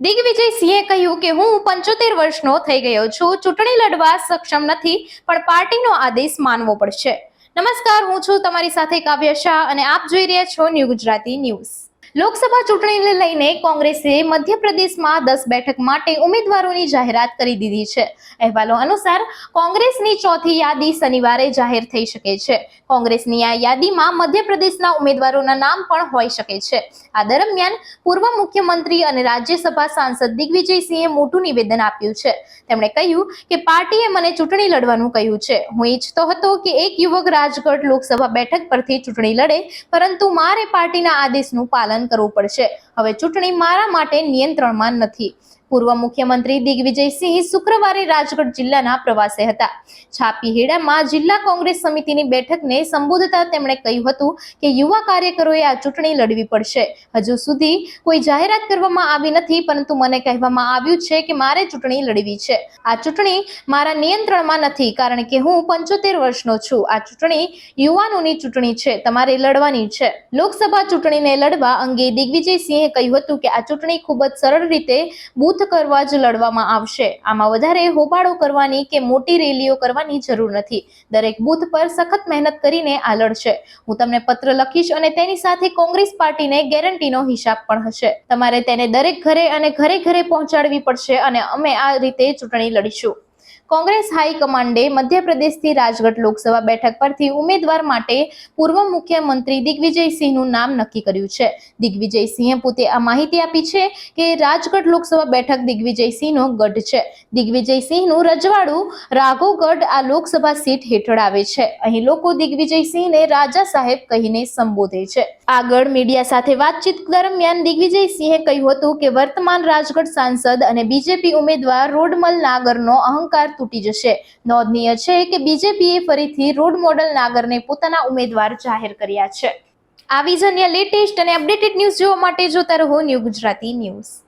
દિગ્વિજય સિંહે કહ્યું કે હું પંચોતેર વર્ષનો થઈ ગયો છું, ચૂંટણી લડવા સક્ષમ નથી, પણ પાર્ટીનો આદેશ માનવો પડશે. નમસ્કાર, હું છું તમારી સાથે કાવ્ય શાહ અને આપ જોઈ રહ્યા છો ન્યૂ ગુજરાતી ન્યૂઝ. લોકસભા ચૂંટણીને લઈને કોંગ્રેસે મધ્યપ્રદેશમાં દસ બેઠક માટે ઉમેદવારોની જાહેરાત કરી દીધી છે. અહેવાલો અનુસાર, કોંગ્રેસની ચોથી યાદી શનિવારે જાહેર થઈ શકે છે. કોંગ્રેસની આ યાદીમાં મધ્યપ્રદેશના ઉમેદવારોના નામ પણ હોઈ શકે છે. આ દરમિયાન પૂર્વ મુખ્યમંત્રી અને રાજ્યસભા સાંસદ દિગ્વિજયસિંહે મોટું નિવેદન આપ્યું છે. તેમણે કહ્યું કે પાર્ટીએ મને ચૂંટણી લડવાનું કહ્યું છે. હું ઈચ્છતો હતો કે એક યુવક રાજગઢ લોકસભા બેઠક પરથી ચૂંટણી લડે, પરંતુ મારે પાર્ટીના આદેશનું પાલન કરવું પડશે. હવે ચૂંટણી મારા માટે નિયંત્રણમાં નથી. પૂર્વ મુખ્યમંત્રી દિગ્વિજયસિંહ શુક્રવારે રાજગઢ જિલ્લાના પ્રવાસે હતા. છાપી હેડામાં જિલ્લા કોંગ્રેસ સમિતિની બેઠકને સંબોધતા તેમણે કહ્યું હતું કે યુવા કાર્યકરોએ આ ચૂંટણી લડવી પડશે. હજુ સુધી કોઈ જાહેરાત કરવામાં આવી નથી, પરંતુ મને કહેવામાં આવ્યું છે કે મારે ચૂંટણી લડવી છે. આ ચૂંટણી મારા નિયંત્રણમાં નથી, કારણ કે હું પંચોતેર વર્ષનો છું. આ ચૂંટણી યુવાનોની ચૂંટણી છે, તમારે લડવાની છે. લોકસભા ચૂંટણીને લડવા અંગે દિગ્વિજયસિંહે કહ્યું હતું કે આ ચૂંટણી ખૂબ જ સરળ રીતે બૂથ કરવા જ લડવામાં આવશે. આમાં વધારે હોબાળો કરવાની કે મોટી રેલીઓ કરવાની જરૂર નથી. દરેક બૂથ પર સખત મહેનત કરીને આ લડશે. હું તમને પત્ર લખીશ અને તેની સાથે કોંગ્રેસ પાર્ટીને ગેરંટીનો હિસાબ પણ હશે. તમારે તેને દરેક ઘરે અને ઘરે ઘરે પહોંચાડવી પડશે અને અમે આ રીતે ચૂંટણી લડીશું કોંગ્રેસ હાઈકમાન્ડે મધ્યપ્રદેશથી રાજગઢ લોકસભા બેઠક પરથી ઉમેદવાર માટે પૂર્વ મુખ્યમંત્રી દિગ્વિજયસિંહનું નામ નક્કી કર્યું છે. દિગ્વિજયસિંહે પોતે આ માહિતી આપી છે કે રાજગઢ લોકસભા બેઠક દિગ્વિજયસિંહનો ગઢ છે. દિગ્વિજયસિંહનું રજવાડું રાઘોગઢ આ લોકસભા સીટ હેઠળ આવે છે. અહીં લોકો દિગ્વિજયસિંહને રાજા સાહેબ કહીને સંબોધે છે. આગળ મીડિયા સાથે વાતચીત દરમિયાન દિગ્વિજયસિંહે કહ્યું હતું કે વર્તમાન રાજગઢ સાંસદ અને બીજેપી ઉમેદવાર રોડમલ નાગરનો અહંકાર તૂટી જશે. નોંધનીય છે કે બીજેપીએ ફરીથી રોડ મોડલ નાગરને પોતાના ઉમેદવાર જાહેર કર્યા છે. આવી જ અન્ય લેટેસ્ટ અને અપડેટેડ ન્યૂઝ જોવા માટે જોતા રહો ન્યૂ ગુજરાતી ન્યૂઝ.